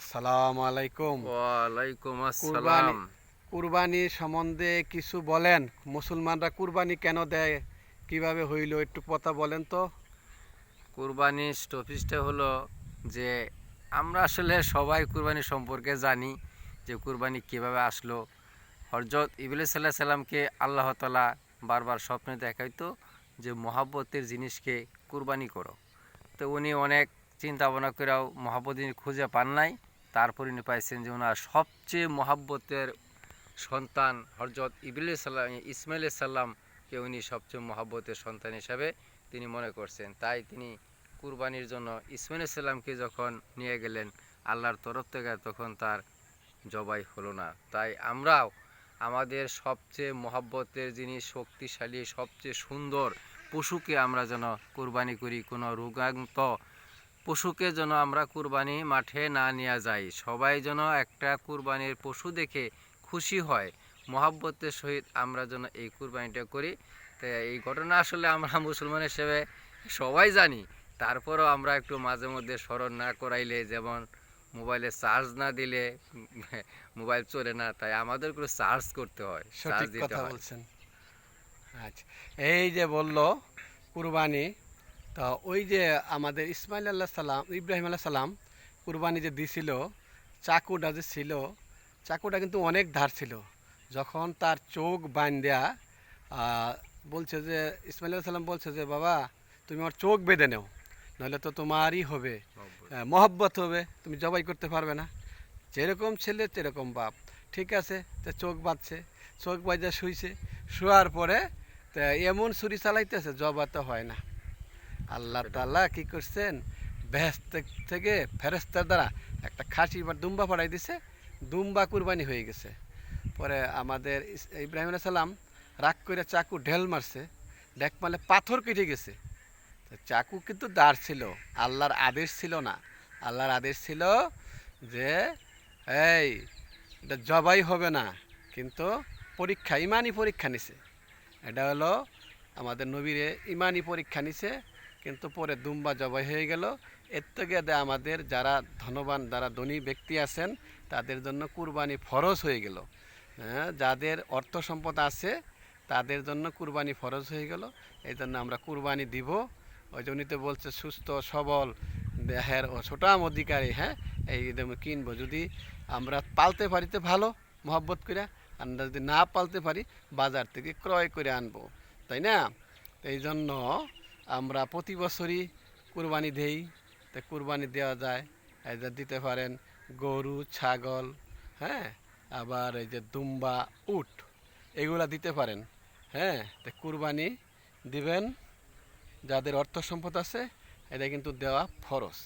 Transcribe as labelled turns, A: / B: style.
A: আসসালামু আলাইকুম।
B: ওয়ালাইকুম আসসালাম।
A: কুরবানি সম্বন্ধে কিছু বলেন। মুসলমানরা কুরবানি কেন দেয়? কীভাবে হইল? একটু কথা বলেন তো।
B: কুরবানি স্টপিসটা হলো যে আমরা আসলে সবাই কুরবানি সম্পর্কে জানি যে কুরবানি কীভাবে আসলো। হরজত ইবুল সাল্লাহ সাল্লামকে আল্লাহ তালা বারবার স্বপ্নে দেখাইতো যে মহাব্বতের জিনিসকে কুরবানি করো। তো উনি অনেক চিন্তা ভাবনা করেও মহাব্বত খুঁজে পান নাই। তারপর উনি পাইছেন যে ওনার সবচেয়ে মহাব্বতের সন্তান হরজত ইবিল সাল্লাম ইসমাইল সাল্লামকে উনি সবচেয়ে মহাব্বতের সন্তান হিসাবে তিনি মনে করছেন। তাই তিনি কুরবানির জন্য ইসমাইল সাল্লামকে যখন নিয়ে গেলেন, আল্লাহর তরফ থেকে তখন তার জবাই হলো না। তাই আমরাও আমাদের সবচেয়ে মহাব্বতের যিনি শক্তিশালী, সবচেয়ে সুন্দর পশুকে আমরা যেন কুরবানি করি, কোনো রোগাক্ত পশুকে যেন আমরা কুরবানি মাঠে না নিয়ে যাই সবাই যেন একটা কুরবানির পশু দেখে খুশি হয় মহাব্বতের সহিত আমরা যেন এই কুরবানিটা করি। তো এই ঘটনা আসলে আমরা মুসলমান হিসেবে সবাই জানি। তারপরেও আমরা একটু মাঝে মধ্যে স্মরণ না করাইলে যেমন মোবাইলে চার্জ না দিলে মোবাইল চলে না তাই আমাদের করে চার্জ করতে হয় চার্জ দিতে হয়।
A: আচ্ছা এই যে বলল কুরবানি তো ওই যে আমাদের ইসমাইল আল্লাহ সালাম ইব্রাহিম আল্লাহ সালাম কুরবানি যে দিছিল চাকুটা যে ছিল চাকুটা কিন্তু অনেক ধার ছিল। যখন তার চোখ বান দেয়া বলছে যে ইসমাইল আল্লাহ সালাম বলছে যে বাবা তুমি আমার চোখ বেঁধে নেও নাহলে তো তোমারই হবে মহব্বত। হবে তুমি জবাই করতে পারবে না। যেরকম ছেলে সেরকম বাপ। ঠিক আছে তো চোখ বাঁধছে চোখ বাজা শুইছে শোয়ার পরে তা এমন ছুরি চালাইতেছে জবা তো হয় না। আল্লাহ তাল্লাহ কি করছেন? বেহেস্ত থেকে ফেরেস্তার দ্বারা একটা খাসি বা দুম্বা পাঠাই দিছে। দুম্বা কুরবানি হয়ে গেছে। পরে আমাদের ইব্রাহিম সালাম রাগ করে চাকু ঢেল মারছে। ডেক মারলে পাথর কেটে গেছে। চাকু কিন্তু দাঁড় ছিল। আল্লাহর আদেশ ছিল না। আল্লাহর আদেশ ছিল যে, এই, এটা জবাই হবে না। কিন্তু পরীক্ষা ইমানই পরীক্ষা নিছে। এটা হলো আমাদের নবীরে ইমানই পরীক্ষা নিছে। কিন্তু পরে দুম্বা জবাই হয়ে গেল। এর থেকে আমাদের যারা ধনবান, যারা ধনী ব্যক্তি আছেন, তাদের জন্য কুরবানি ফরজ হয়ে গেল। হ্যাঁ যাদের অর্থ সম্পদ আছে, তাদের জন্য কুরবানি ফরজ হয়ে গেল। এই জন্য আমরা কুরবানি দিব। ওই জন্যই তো বলছে, সুস্থ, সবল, দেহের ও ছোটাম অধিকারী হ্যাঁ? এই কিনবো, যদি আমরা পালতে পারি তো ভালো, মহব্বত করে। আমরা যদি না পালতে পারি, বাজার থেকে ক্রয় করে আনব। তাই না? এই জন্য আমরা প্রতি বছরই কুরবানি দেই, তো কুরবানি দেওয়া যায়। এই যে দিতে পারেন গরু, ছাগল হ্যাঁ? আবার এই যে দুম্বা, উট, এগুলা দিতে পারেন হ্যাঁ? তো কুরবানি দিবেন, যাদের অর্থ সম্পদ আছে, এটা কিন্তু দেওয়া ফরজ।